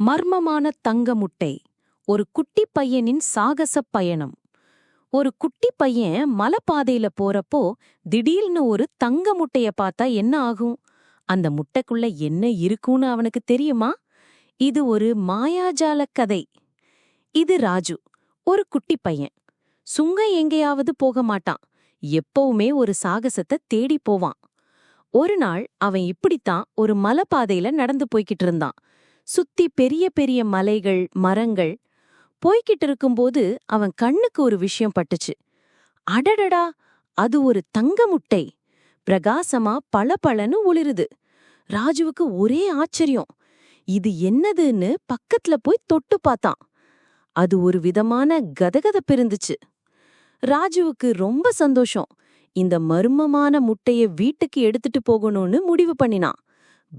மர்மமான தங்க முட்டை ஒரு குட்டி பையனின் சாகசப் பயணம். ஒரு குட்டி பையன் மலைப்பாதையில போறப்போ திடீர்னு ஒரு தங்க முட்டைய பார்த்தா என்ன ஆகும்? அந்த முட்டைக்குள்ள என்ன இருக்கும்னு அவனுக்கு தெரியுமா? இது ஒரு மாயாஜால கதை. இது ராஜு ஒரு குட்டி பையன். சுங்க எங்கேயாவது போக மாட்டான். எப்பவுமே ஒரு சாகசத்தை தேடி போவான். ஒரு நாள் அவன் இப்படித்தான் ஒரு மலைப்பாதையில நடந்து போய்கிட்டு இருந்தான். சுத்தி பெரிய பெரிய மலைகள் மரங்கள். போய்கிட்டு இருக்கும்போது அவன் கண்ணுக்கு ஒரு விஷயம் பட்டுச்சு. அடடடா! அது ஒரு தங்க முட்டை பிரகாசமா பளபளன்னு ஒளிருது. ராஜுவுக்கு ஒரே ஆச்சரியம். இது என்னதுன்னு பக்கத்துல போய் தொட்டு பார்த்தான். அது ஒரு விதமான கதகதப்பு இருந்துச்சு. ராஜுவுக்கு ரொம்ப சந்தோஷம். இந்த மர்மமான முட்டைய வீட்டுக்கு எடுத்துட்டு போகணும்னு முடிவு பண்ணினான்.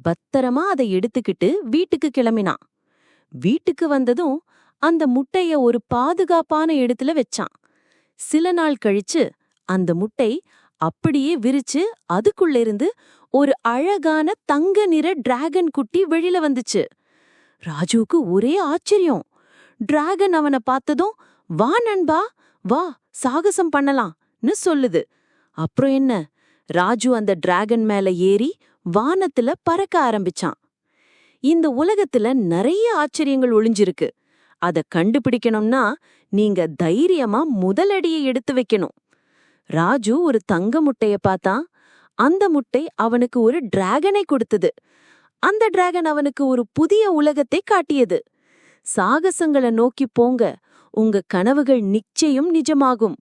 பத்திரமா அதை எடுத்துக்கிட்டு வீட்டுக்கு கிளம்பினான். வீட்டுக்கு வந்ததும் அந்த முட்டைய ஒரு பாதுகாப்பான இடத்துல வச்சான். சில நாள் கழிச்சு அந்த முட்டை அப்படியே விரிச்சு அதுக்குள்ள இருந்து ஒரு அழகான தங்க நிற டிராகன் குட்டி வெளியில வந்துச்சு. ராஜுவுக்கு ஒரே ஆச்சரியம். டிராகன் அவனை பார்த்ததும் வா நண்பா வா சாகசம் பண்ணலாம்னு சொல்லுது. அப்புறம் என்ன? ராஜு அந்த டிராகன் மேல ஏறி வானத்துல பறக்க ஆரம்பிச்சான். இந்த உலகத்துல நிறைய ஆச்சரியங்கள் ஒளிஞ்சிருக்கு. அத கண்டுபிடிக்கணும்னா நீங்க தைரியமா முதலடியை எடுத்து வைக்கணும். ராஜு ஒரு தங்க முட்டைய பார்த்தான். அந்த முட்டை அவனுக்கு ஒரு டிராகனை கொடுத்தது. அந்த டிராகன் அவனுக்கு ஒரு புதிய உலகத்தை காட்டியது. சாகசங்களை நோக்கி போங்க. உங்க கனவுகள் நிச்சயம் நிஜமாகும்.